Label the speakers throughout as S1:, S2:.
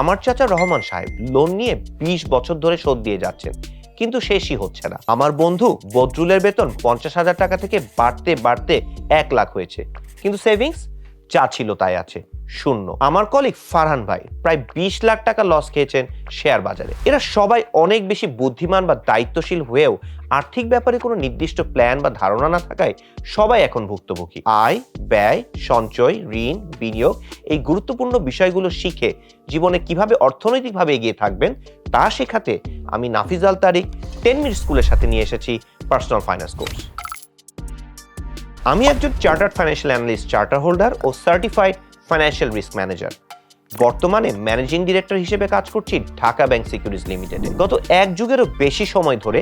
S1: আমার চাচা রহমান সাহেব লোন নিয়ে বিশ বছর ধরে শোধ দিয়ে যাচ্ছেন, কিন্তু শেষই হচ্ছে না। আমার বন্ধু বদরুলের বেতন পঞ্চাশ হাজার টাকা থেকে বাড়তে বাড়তে এক লাখ হয়েছে, কিন্তু সেভিংস চা ছিল তাই আছে। শূন্য। আমার কলিগ ফারহান ভাই প্রায় বিশ লাখ টাকা লস খেয়েছেন শেয়ার বাজারে। এরা সবাই অনেক বেশি বুদ্ধিমান বা দায়িত্বশীল হয়েও আর্থিক ব্যাপারে কোনো নির্দিষ্ট প্ল্যান বা ধারণা না থাকায় সবাই এখন ভুক্তভোগী। আয়, ব্যয়, সঞ্চয়, ঋণ, বিনিয়োগ এই গুরুত্বপূর্ণ বিষয়গুলো শিখে জীবনে কীভাবে অর্থনৈতিকভাবে এগিয়ে থাকবেন তা শেখাতে আমি নাফিজ আল তারিক টেন মিনিট স্কুলের সাথে নিয়ে এসেছি পার্সোনাল ফাইন্যান্স কোর্স আমি একজন chartered financial analyst charter holder ও সার্টিফাইড ফাইন্যান্সিয়াল রিস্ক ম্যানেজার বর্তমানে ম্যানেজিং ডিরেক্টর হিসেবে কাজ করছি ঢাকা ব্যাংক সিকিউরিটিজ লিমিটেডে গত এক যুগেরও বেশি সময় ধরে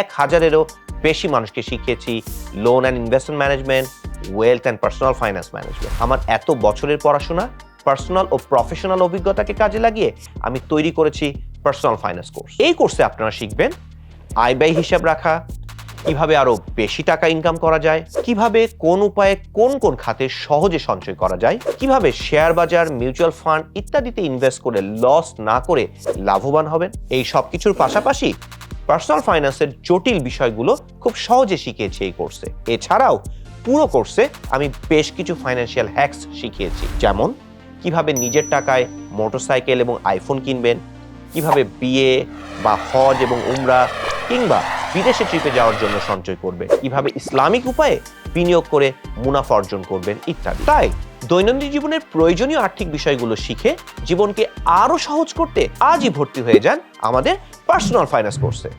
S1: এক হাজারেরও বেশি মানুষকে শিখিয়েছি loan and investment management wealth and personal finance management আমার এত বছরের পড়াশোনা পার্সোনাল ও প্রফেশনাল অভিজ্ঞতাকে কাজে লাগিয়ে আমি তৈরি করেছি পার্সোনাল ফাইন্যান্স কোর্স এই কোর্সে আপনারা শিখবেন, আয় ব্যয় হিসাব রাখা কীভাবে আরও বেশি টাকা ইনকাম করা যায়? কীভাবে কোন উপায়ে কোন কোন খাতে সহজে সঞ্চয় করা যায়? কীভাবে শেয়ার বাজার মিউচুয়াল ফান্ড ইত্যাদিতে ইনভেস্ট করে লস না করে লাভবান হবেন? এই সব কিছুর পাশাপাশি পার্সোনাল ফাইন্যান্সের জটিল বিষয়গুলো খুব সহজে শিখিয়েছি এই কোর্সে এছাড়াও পুরো কোর্সে আমি বেশ কিছু ফাইন্যান্সিয়াল হ্যাক্স শিখিয়েছি। যেমন, কীভাবে নিজের টাকায় মোটরসাইকেল এবং আইফোন কিনবেন, কীভাবে বিয়ে বা হজ এবং উমরা কিংবা বিদেশে ট্রিপে যাওয়ার জন্য সঞ্চয় করবেন কীভাবে ইসলামিক উপায়ে বিনিয়োগ করে মুনাফা অর্জন করবেন ইত্যাদি। তাই দৈনন্দিন জীবনের প্রয়োজনীয় আর্থিক বিষয়গুলো শিখে জীবনকে আরও সহজ করতে আজই ভর্তি হয়ে যান আমাদের পার্সোনাল ফাইন্যান্স কোর্সে।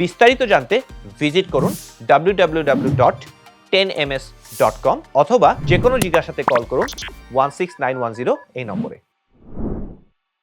S1: বিস্তারিত জানতে ভিজিট করুন W dot ten M S dot com অথবা যে কোনো জিজ্ঞাসাতে কল করুন one six nine one zero এই নম্বরে।